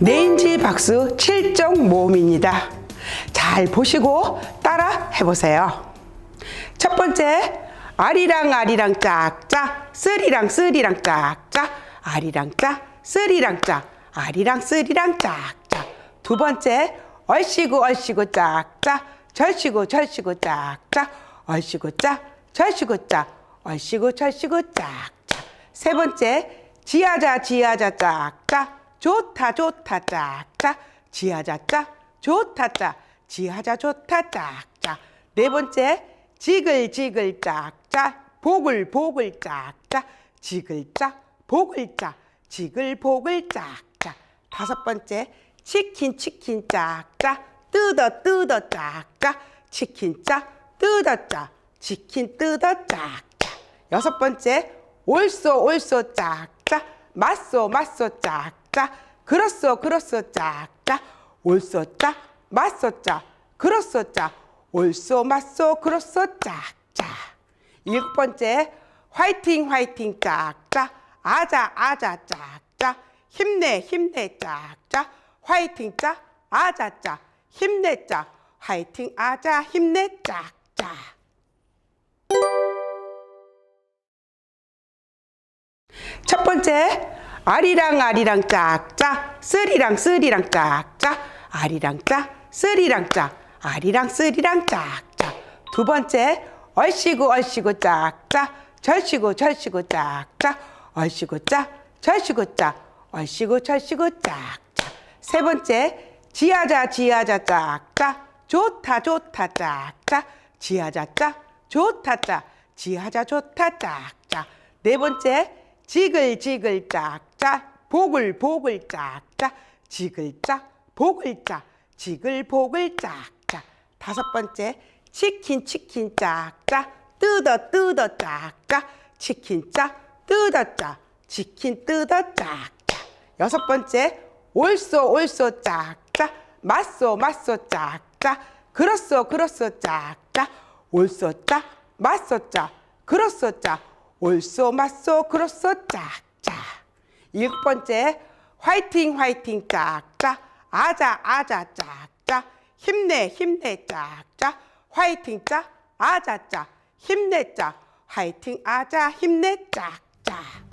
네인지 박수 7종 모음입니다. 잘 보시고 따라 해보세요. 첫 번째, 아리랑 아리랑 짝짝, 쓰리랑 쓰리랑 짝짝, 아리랑 짝, 쓰리랑 짝, 아리랑 쓰리랑 짝짝. 두 번째, 얼씨구 얼씨구 짝짝, 절씨구 절씨구 짝짝, 얼씨구 짝, 절씨구 짝, 얼씨구 절씨구 짝짝. 세 번째, 지하자 지하자 짝짝, 좋다 좋다 짝짝, 지하자 짝, 좋다 짝, 지하자 좋다 짝짝. 네 번째, 지글지글 짝짝, 보글보글 짝짝, 지글짝, 보글짝, 지글보글 짝짝. 다섯 번째, 치킨 치킨 짝짝, 뜯어 뜯어 짝짝, 치킨 짝, 뜯어 짝, 치킨 뜯어 짝짝. 여섯 번째, 올쏘 올쏘 짝짝, 맞쏘 맞쏘 짝 짝, 그렇소 그렇소 짝짝, 올쏘 짝, 맞쏘 짝, 그렇소 짝, 올쏘 맞쏘 그렇소 짝짝. 일곱 번째, 화이팅 화이팅 짝짝, 아자 아자 짝짝, 힘내 힘내 짝짝, 화이팅 짝, 아자 짝, 힘내 짝, 화이팅 아자. 힘내 짝짝. 첫 번째, 아리랑 아리랑 짝짝, 쓰리랑 쓰리랑 짝짝, 아리랑 짝, 쓰리랑 짝, 아리랑 쓰리랑 짝짝. 두 번째, 얼씨구 얼씨구 짝짝, 절씨구 절씨구 짝짝, 얼씨구 짝, 절씨구 짝, 얼씨구 절씨구 짝짝. 세 번째, 지하자 지하자 짝짝, 좋다 좋다 짝짝, 지하자 짝, 좋다 짝, 지하자 좋다 짝짝. 네 번째, 지글지글 짝짝 보글보글 짝짝 지글짝 보글짝 지글보글 짝짝. 다섯 번째 치킨 치킨 짝짝 뜯어 뜯어 짝짝 치킨 짝 뜯어 짝 치킨 뜯어 짝짝. 여섯 번째 올쏘 올쏘 짝짝 맞쏘 맞쏘 짝짝 그렇소 그렇소 짝짝 올쏘 짝 맞쏘 짝 그렇소 짝 올쏘 맞쏘 그렇소 짝짝. 일곱 번째 화이팅 화이팅 짝짝. 아자 아자 짝짝. 힘내 힘내 짝짝. 화이팅 짝. 아자 짝. 힘내 짝. 화이팅 아자 힘내 짝짝